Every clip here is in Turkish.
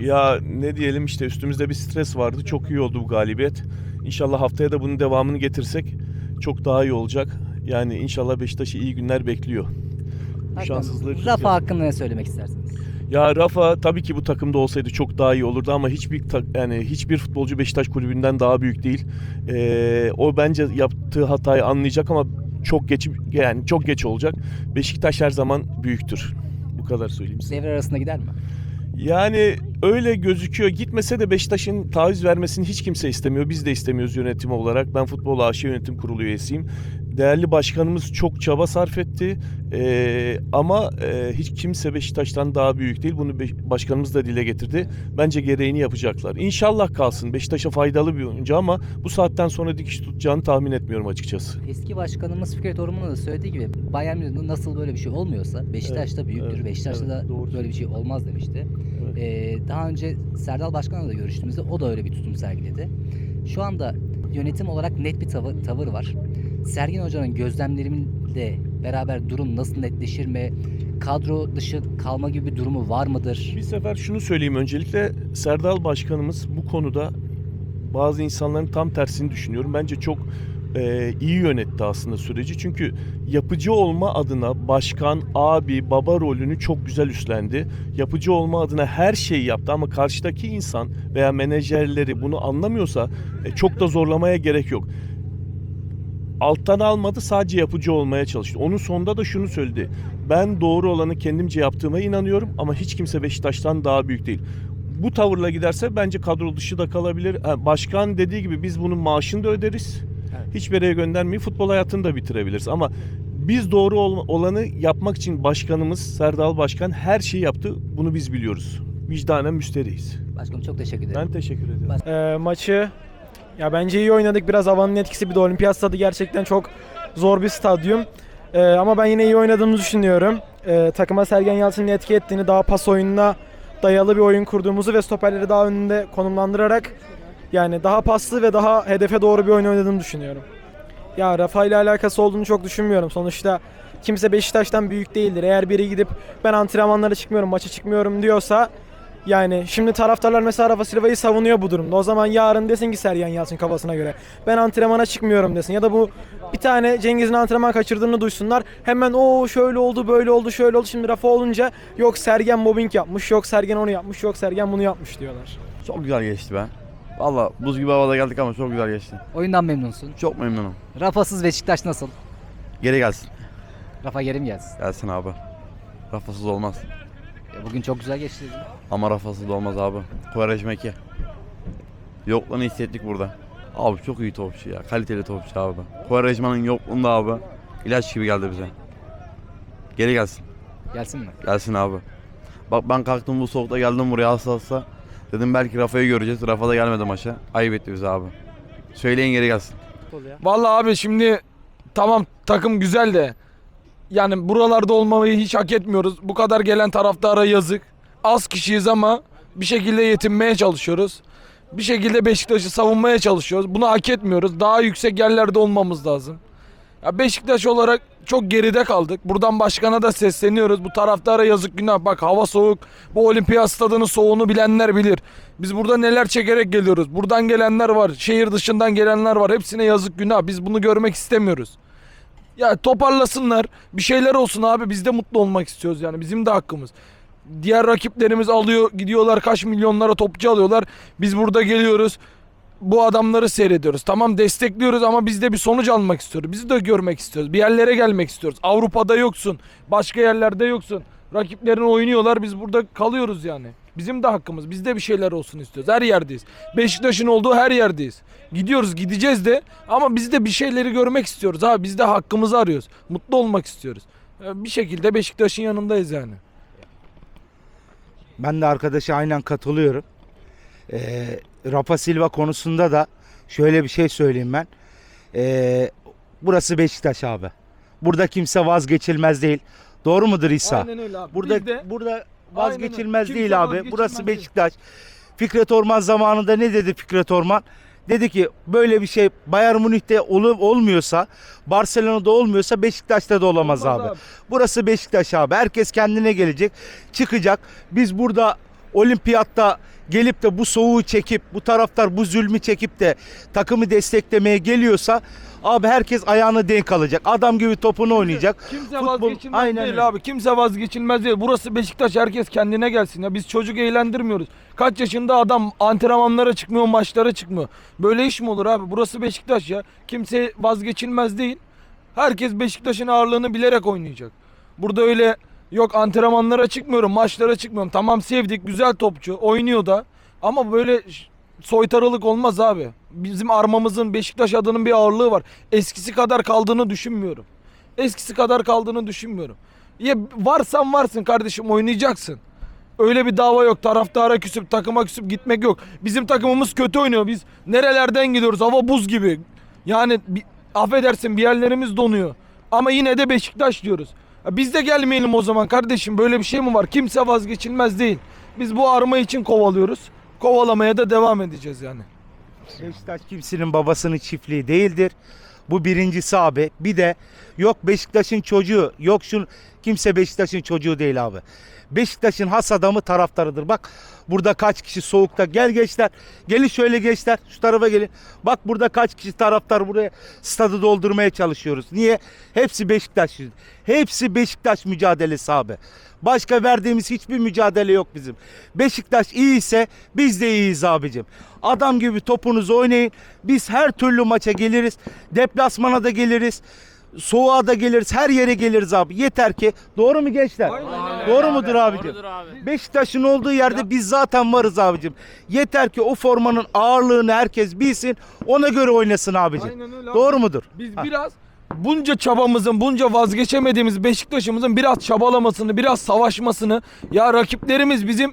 Ya ne diyelim işte üstümüzde bir stres vardı. Çok iyi oldu bu galibiyet. İnşallah haftaya da bunun devamını getirsek çok daha iyi olacak. Yani inşallah Beşiktaş'ı iyi günler bekliyor. Bu şanssızlığı Rafa hakkında ne söylemek istersiniz? Ya Rafa tabii ki bu takımda olsaydı çok daha iyi olurdu ama hiçbir yani hiçbir futbolcu Beşiktaş kulübünden daha büyük değil. Ee, o bence yaptığı hatayı anlayacak ama çok geç yani çok geç olacak. Beşiktaş her zaman büyüktür. Bu kadar söyleyeyim size. Devre arasında gider mi? Yani öyle gözüküyor. Gitmese de Beşiktaş'ın taviz vermesini hiç kimse istemiyor. Biz de istemiyoruz yönetim olarak. Ben Futbol AŞ Yönetim Kurulu üyesiyim. Değerli başkanımız çok çaba sarf etti. Ee, ama e, hiç kimse Beşiktaş'tan daha büyük değil. Bunu başkanımız da dile getirdi. Bence gereğini yapacaklar. İnşallah kalsın. Beşiktaş'a faydalı bir oyuncu ama bu saatten sonra dikiş tutacağını tahmin etmiyorum açıkçası. Eski başkanımız Fikret Orman'ın da söylediği gibi Bayern Münih nasıl böyle bir şey olmuyorsa Beşiktaş da büyüktür. evet, Beşiktaş'ta evet, da doğru böyle bir şey olmaz demişti. Evet. Ee, daha önce Serdal Başkan'la da görüştüğümüzde o da öyle bir tutum sergiledi. Şu anda yönetim olarak net bir tavır, tavır var. Sergin Hoca'nın gözlemleriyle beraber durum nasıl netleşir mi? Kadro dışı kalma gibi bir durumu var mıdır? Bir sefer şunu söyleyeyim öncelikle Serdal Başkanımız bu konuda bazı insanların tam tersini düşünüyorum. Bence çok e, iyi yönetti aslında süreci. Çünkü yapıcı olma adına başkan, abi, baba rolünü çok güzel üstlendi. Yapıcı olma adına her şeyi yaptı ama karşıdaki insan veya menajerleri bunu anlamıyorsa e, çok da zorlamaya gerek yok. Alttan almadı sadece yapıcı olmaya çalıştı. Onun sonunda da şunu söyledi. Ben doğru olanı kendimce yaptığıma inanıyorum ama hiç kimse Beşiktaş'tan daha büyük değil. Bu tavırla giderse bence kadro dışı da kalabilir. Başkan dediği gibi biz bunun maaşını da öderiz. Evet. Hiçbir yere göndermeyi futbol hayatını da bitirebiliriz. Ama biz doğru ol- olanı yapmak için başkanımız Serdal Başkan her şeyi yaptı. Bunu biz biliyoruz. Vicdanen müsteriyiz. Başkanım çok teşekkür ederim. Ben teşekkür ederim. Baş- Ee, maçı ya bence iyi oynadık. Biraz havanın etkisi bir de olimpiyat stadı gerçekten çok zor bir stadyum. Ee, ama ben yine iyi oynadığımızı düşünüyorum. Ee, takıma Sergen Yalçın'ın etki ettiğini, daha pas oyununa dayalı bir oyun kurduğumuzu ve stoperleri daha önünde konumlandırarak yani daha paslı ve daha hedefe doğru bir oyun oynadığını düşünüyorum. Ya Rafa ile alakası olduğunu çok düşünmüyorum. Sonuçta kimse Beşiktaş'tan büyük değildir. Eğer biri gidip ben antrenmanlara çıkmıyorum, maça çıkmıyorum diyorsa yani şimdi taraftarlar mesela Rafa Silva'yı savunuyor bu durumda. O zaman yarın desin ki Sergen Yalçın kafasına göre. Ben antrenmana çıkmıyorum desin. Ya da bu bir tane Cengiz'in antrenman kaçırdığını duysunlar. Hemen o şöyle oldu böyle oldu şöyle oldu. Şimdi Rafa olunca yok Sergen mobbing yapmış. Yok Sergen onu yapmış. Yok Sergen bunu yapmış diyorlar. Çok güzel geçti be. Valla buz gibi havada geldik ama çok güzel geçti. Oyundan memnunsun. Çok memnunum. Rafa'sız Beşiktaş nasıl? Geri gelsin. Rafa geri mi gelsin? Gelsin abi. Rafasız olmaz. Ya bugün çok güzel geçti. Ama rafasız da olmaz abi. Kovarejme 2. Yokluğunu hissettik burada. Abi çok iyi topçu ya. Kaliteli topçu abi. Kovarejmanın yokluğunda abi. ilaç gibi geldi bize. Geri gelsin. Gelsin mi? Gelsin abi. Bak ben kalktım bu soğukta geldim buraya hasta hasta. Dedim belki Rafa'yı göreceğiz. Rafa da gelmedi maça. Ayıp etti bize abi. Söyleyin geri gelsin. Vallahi abi şimdi tamam takım güzel de yani buralarda olmayı hiç hak etmiyoruz. Bu kadar gelen taraftara yazık. Az kişiyiz ama bir şekilde yetinmeye çalışıyoruz. Bir şekilde Beşiktaş'ı savunmaya çalışıyoruz. Bunu hak etmiyoruz. Daha yüksek yerlerde olmamız lazım. Ya Beşiktaş olarak çok geride kaldık. Buradan başkana da sesleniyoruz. Bu taraftara yazık günah. Bak hava soğuk. Bu olimpiyat stadının soğuğunu bilenler bilir. Biz burada neler çekerek geliyoruz. Buradan gelenler var. Şehir dışından gelenler var. Hepsine yazık günah. Biz bunu görmek istemiyoruz. Ya toparlasınlar. Bir şeyler olsun abi. Biz de mutlu olmak istiyoruz yani. Bizim de hakkımız. Diğer rakiplerimiz alıyor gidiyorlar kaç milyonlara topçu alıyorlar. Biz burada geliyoruz. Bu adamları seyrediyoruz. Tamam destekliyoruz ama biz de bir sonuç almak istiyoruz. Bizi de görmek istiyoruz. Bir yerlere gelmek istiyoruz. Avrupa'da yoksun. Başka yerlerde yoksun. Rakiplerin oynuyorlar. Biz burada kalıyoruz yani. Bizim de hakkımız. Biz de bir şeyler olsun istiyoruz. Her yerdeyiz. Beşiktaş'ın olduğu her yerdeyiz. Gidiyoruz gideceğiz de ama biz de bir şeyleri görmek istiyoruz. Abi biz de hakkımızı arıyoruz. Mutlu olmak istiyoruz. Ee, Bir şekilde Beşiktaş'ın yanındayız yani. Ben de arkadaşa aynen katılıyorum. Ee, Rafa Silva konusunda da şöyle bir şey söyleyeyim ben. Ee, burası Beşiktaş abi. Burada kimse vazgeçilmez değil. Doğru mudur İsa? Aynen öyle abi. Burada Biz de burada vazgeçilmez değil abi. vazgeçilmez Burası değil. Beşiktaş. Fikret Orman zamanında ne dedi Fikret Orman? Dedi ki böyle bir şey Bayern Münih'te olup olmuyorsa, Barcelona'da olmuyorsa Beşiktaş'ta da olamaz, Olmaz abi. abi. Burası Beşiktaş abi. Herkes kendine gelecek, çıkacak. Biz burada olimpiyatta gelip de bu soğuğu çekip bu taraftar bu zulmü çekip de takımı desteklemeye geliyorsa abi herkes ayağını denk alacak. Adam gibi topunu oynayacak. Kimse vazgeçilmez Aynen değil öyle. abi. Kimse vazgeçilmez değil. Burası Beşiktaş herkes kendine gelsin ya. Biz çocuk eğlendirmiyoruz. Kaç yaşında adam antrenmanlara çıkmıyor, maçlara çıkmıyor. Böyle iş mi olur abi? Burası Beşiktaş ya. Kimse vazgeçilmez değil. Herkes Beşiktaş'ın ağırlığını bilerek oynayacak. Burada öyle yok antrenmanlara çıkmıyorum, maçlara çıkmıyorum. Tamam sevdik, güzel topçu, oynuyor da. Ama böyle soytarılık olmaz abi. Bizim armamızın Beşiktaş adının bir ağırlığı var. Eskisi kadar kaldığını düşünmüyorum. Eskisi kadar kaldığını düşünmüyorum. Ya varsan varsın kardeşim oynayacaksın. Öyle bir dava yok. Taraftara küsüp takıma küsüp gitmek yok. Bizim takımımız kötü oynuyor. Biz nerelerden gidiyoruz? Hava buz gibi. Yani bir, affedersin bir yerlerimiz donuyor. Ama yine de Beşiktaş diyoruz. Ya Biz de gelmeyelim o zaman kardeşim. Böyle bir şey mi var? Kimse vazgeçilmez değil. Biz bu arma için kovalıyoruz. Kovalamaya da devam edeceğiz yani. Beşiktaş kimsenin babasının çiftliği değildir. Bu birincisi abi. Bir de yok Beşiktaş'ın çocuğu, yok şun kimse Beşiktaş'ın çocuğu değil abi. Beşiktaş'ın has adamı taraftarıdır. Bak burada kaç kişi soğukta gel gençler. Gelin şöyle gençler şu tarafa gelin. Bak burada kaç kişi taraftar buraya stadı doldurmaya çalışıyoruz. Niye? Hepsi Beşiktaş. Hepsi Beşiktaş mücadelesi abi. Başka verdiğimiz hiçbir mücadele yok bizim. Beşiktaş iyiyse biz de iyiyiz abicim. Adam gibi topunuzu oynayın. Biz her türlü maça geliriz. Deplasmana da geliriz. Soğuğa da geliriz. Her yere geliriz abi. Yeter ki doğru mu gençler? Doğru mudur abicim? Beşiktaş'ın olduğu yerde biz zaten varız abicim. Yeter ki o formanın ağırlığını herkes bilsin. Ona göre oynasın abicim. Aynen öyle abi. Doğru mudur? Biz Ha. biraz bunca çabamızın, bunca vazgeçemediğimiz Beşiktaş'ımızın biraz çabalamasını, biraz savaşmasını ya rakiplerimiz bizim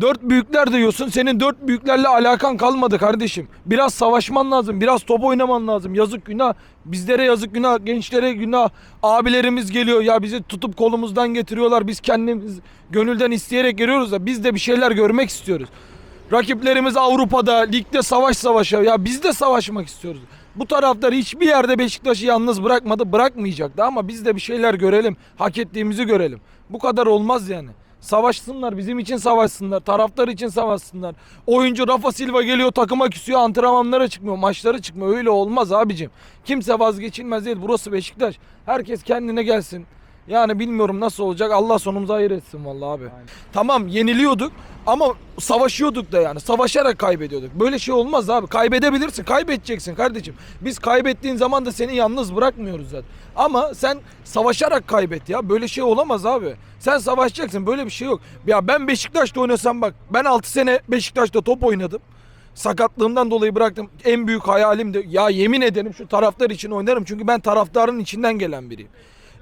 dört büyükler diyorsun. Senin dört büyüklerle alakan kalmadı kardeşim. Biraz savaşman lazım. Biraz top oynaman lazım. Yazık günah. Bizlere yazık günah. Gençlere günah. Abilerimiz geliyor. Ya bizi tutup kolumuzdan getiriyorlar. Biz kendimiz gönülden isteyerek geliyoruz da biz de bir şeyler görmek istiyoruz. Rakiplerimiz Avrupa'da, ligde savaş savaşa. Ya biz de savaşmak istiyoruz. Bu taraftar hiçbir yerde Beşiktaş'ı yalnız bırakmadı, bırakmayacaktı ama biz de bir şeyler görelim, hak ettiğimizi görelim. Bu kadar olmaz yani. Savaşsınlar, bizim için savaşsınlar, taraftar için savaşsınlar. Oyuncu Rafa Silva geliyor takıma küsüyor, antrenmanlara çıkmıyor, maçlara çıkmıyor. Öyle olmaz abicim. Kimse vazgeçilmez değil. Burası Beşiktaş. Herkes kendine gelsin. Yani bilmiyorum nasıl olacak. Allah sonumuzu hayır etsin vallahi abi. Tamam yeniliyorduk ama savaşıyorduk da yani. Savaşarak kaybediyorduk. Böyle şey olmaz abi. Kaybedebilirsin. Kaybedeceksin kardeşim. Biz kaybettiğin zaman da seni yalnız bırakmıyoruz zaten. Ama sen savaşarak kaybet ya. Böyle şey olamaz abi. Sen savaşacaksın. Böyle bir şey yok. Ya ben Beşiktaş'ta oynasam bak. Ben 6 sene Beşiktaş'ta top oynadım. Sakatlığımdan dolayı bıraktım. En büyük hayalim de ya yemin ederim şu taraftar için oynarım. Çünkü ben taraftarın içinden gelen biriyim.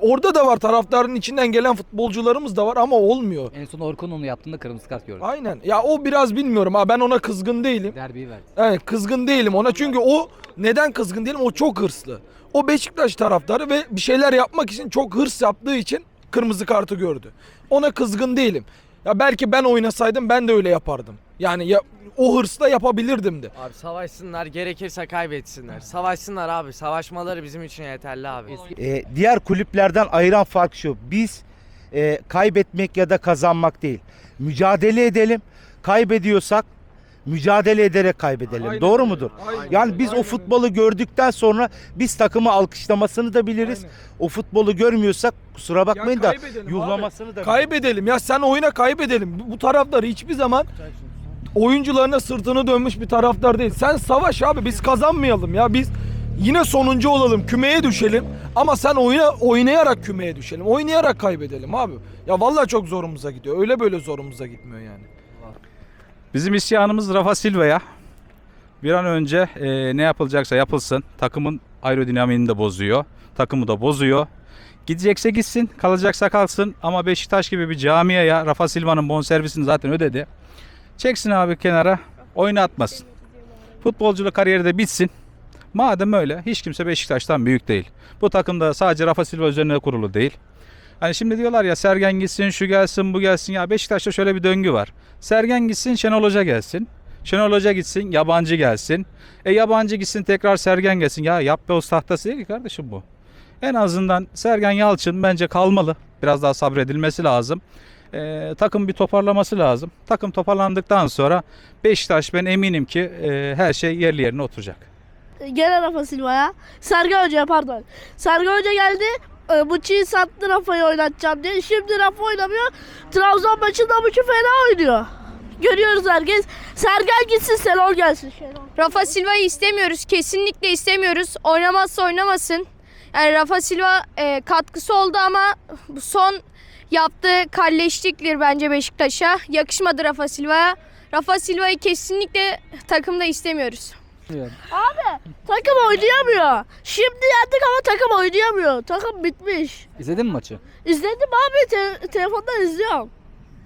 Orada da var taraftarın içinden gelen futbolcularımız da var ama olmuyor. En son Orkun onu yaptığında kırmızı kart gördüm. Aynen. Ya o biraz bilmiyorum ha ben ona kızgın değilim. Derbiyi verdi. Evet kızgın değilim ona çünkü o neden kızgın değilim o çok hırslı. O Beşiktaş taraftarı ve bir şeyler yapmak için çok hırs yaptığı için kırmızı kartı gördü. Ona kızgın değilim. Ya belki ben oynasaydım ben de öyle yapardım. Yani ya, o hırsla yapabilirdim de. Abi savaşsınlar gerekirse kaybetsinler. Savaşsınlar abi. Savaşmaları bizim için yeterli abi. Ee, diğer kulüplerden ayıran fark şu. Biz e, kaybetmek ya da kazanmak değil. Mücadele edelim. Kaybediyorsak mücadele ederek kaybedelim. Aynen Doğru öyle. mudur? Aynen. Yani biz o futbolu gördükten sonra biz takımı alkışlamasını da biliriz. Aynen. O futbolu görmüyorsak kusura bakmayın da kaybedelim yuhlamasını da. Kaybedelim ya sen oyna kaybedelim. Bu- Bu taraftar hiçbir zaman oyuncularına sırtını dönmüş bir taraftar değil. Sen savaş abi biz kazanmayalım ya biz yine sonuncu olalım kümeye düşelim ama sen oyna oynayarak kümeye düşelim. Oynayarak kaybedelim abi. Ya vallahi çok zorumuza gidiyor. Öyle böyle zorumuza gitmiyor yani. Bizim isyanımız Rafa Silva'ya. Bir an önce e, ne yapılacaksa yapılsın. Takımın aerodinamiğini de bozuyor. Takımı da bozuyor. Gidecekse gitsin, kalacaksa kalsın. Ama Beşiktaş gibi bir camiaya Rafa Silva'nın bonservisini zaten ödedi. Çeksin abi kenara, oynatmasın. Futbolculuk kariyeri de bitsin. Madem öyle hiç kimse Beşiktaş'tan büyük değil. Bu takım da sadece Rafa Silva üzerine kurulu değil. Hani şimdi diyorlar ya Sergen gitsin, şu gelsin, bu gelsin. Ya Beşiktaş'ta şöyle bir döngü var. Sergen gitsin, Şenol Hoca gelsin. Şenol Hoca gitsin, yabancı gelsin. E yabancı gitsin, tekrar Sergen gelsin. Ya yap be o tahtası değil ki kardeşim bu. En azından Sergen Yalçın bence kalmalı. Biraz daha sabredilmesi lazım. E, takım bir toparlaması lazım. Takım toparlandıktan sonra Beşiktaş ben eminim ki e, her şey yerli yerine oturacak. Gene Rafa Silva'ya. Sergen Hoca'ya pardon. Sergen Hoca geldi. E, Muçi'yi sattı Rafa'yı oynatacağım diye. Şimdi Rafa oynamıyor. Trabzon maçında Muçi fena oynuyor. Görüyoruz herkes. Sergen gitsin Şenol gelsin. Rafa Silva'yı istemiyoruz. Kesinlikle istemiyoruz. Oynamazsa oynamasın. Yani Rafa Silva e, katkısı oldu ama bu son yaptığı kalleşliktir bence Beşiktaş'a. Yakışmadı Rafa Silva'ya. Rafa Silva'yı kesinlikle takımda istemiyoruz. Takım oynayamıyor. Şimdi yendik ama takım oynayamıyor. Takım bitmiş. İzledin mi maçı? İzledim abi. Te- telefondan izliyorum.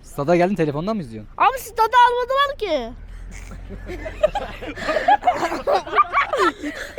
Stada geldin telefondan mı izliyorsun? Abi stada almadılar ki.